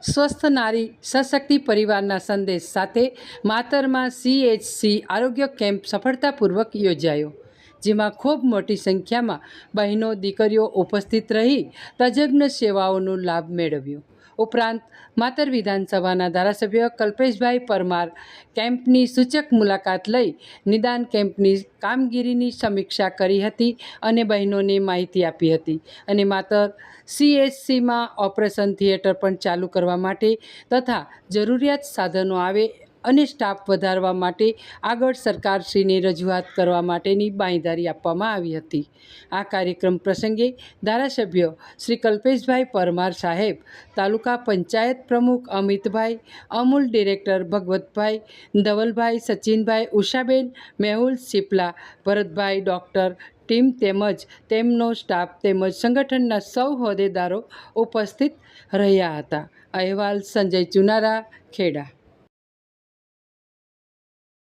સ્વસ્થ નારી સશક્તિ પરિવારના સંદેશ સાથે માતરમાં સીએચસી આરોગ્ય કેમ્પ સફળતાપૂર્વક યોજાયો, જેમાં ખૂબ મોટી સંખ્યામાં બહેનો, દીકરીઓ ઉપસ્થિત રહી તજજ્ઞ સેવાઓનો લાભ મેળવ્યો. ઉપરાંત માતર વિધાનસભાના ધારાસભ્ય કલ્પેશભાઈ પરમાર કેમ્પની સૂચક મુલાકાત લઈ નિદાન કેમ્પની કામગીરીની સમીક્ષા કરી હતી અને બહેનોને માહિતી આપી હતી. અને માતર સીએચસીમાં ઓપરેશન થિયેટર પણ ચાલુ કરવા માટે તથા જરૂરિયાત સાધનો આવે અને સ્ટાફ વધારવા માટે આગળ સરકારશ્રીને રજૂઆત કરવા માટેની બાંયધારી આપવામાં આવી હતી. આ કાર્યક્રમ પ્રસંગે ધારાસભ્ય શ્રી કલ્પેશભાઈ પરમાર સાહેબ, તાલુકા પંચાયત પ્રમુખ અમિતભાઈ, અમૂલ ડિરેક્ટર ભગવતભાઈ, ધવલભાઈ સચિનભાઈ, ઉષાબેન, મેહુલ સિપલા, ભરતભાઈ, ડૉક્ટર ટીમ તેમજ તેમનો સ્ટાફ તેમજ સંગઠનના સૌ હોદ્દેદારો ઉપસ્થિત રહ્યા હતા. અહેવાલ સંજય ચુનારા, ખેડા.